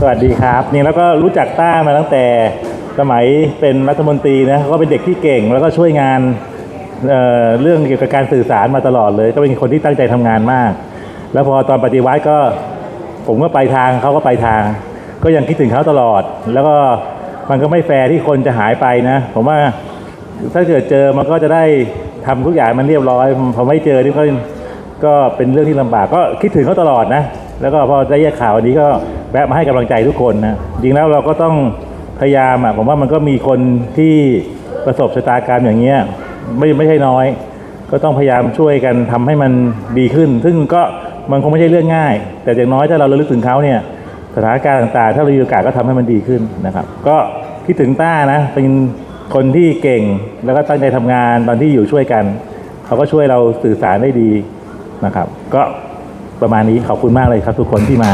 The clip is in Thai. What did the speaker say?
สวัสดีครับนี่แล้วก็รู้จักต้ามาตั้งแต่สมัยเป็นรัฐมนตรีนะก็เป็นเด็กที่เก่งแล้วก็ช่วยงานเเรื่องเกี่ยวกับการสื่อสารมาตลอดเลย ก็เป็นคนที่ตั้งใจทำงานมาก แล้วพอตอนปฏิวัติก็ผมก็ไปทางเขาก็ไปทาง ก็ยังคิดถึงเขาตลอด แล้วก็มันก็ไม่แฟร์ที่คนจะหายไปนะ ผมว่าถ้าเกิดเจอมันก็จะได้ทำทุกอย่างมันเรียบร้อยพอไม่เจอนี่ก็ ก็เป็นเรื่องที่ลำบากก็คิดถึงเขาตลอดนะ แล้วก็พอได้แยกข่าววันนี้ก็แวะมาให้กำลังใจทุกคนนะ จริงแล้วเราก็ต้องพยายามอะผมว่ามันก็มีคนที่ประสบชะตากรรมอย่างเงี้ยไม่ไม่ใช่น้อย ก็ต้องพยายามช่วยกันทำให้มันดีขึ้น ซึ่งก็มันคงไม่ใช่เรื่องง่าย แต่อย่างน้อยถ้าเราระลึกถึงเขาเนี่ยสถานการณ์ต่างๆ ถ้าเรามีโอกาสก็ทำให้มันดีขึ้นนะครับ ก็คิดถึงต้านะ เป็นคนที่เก่งแล้วก็ตั้งใจทำงานตอนที่อยู่ช่วยกัน เขาก็ช่วยเราสื่อสารได้ดี นะครับ ก็ประมาณนี้ขอบคุณมากเลยครับทุกคนที่มา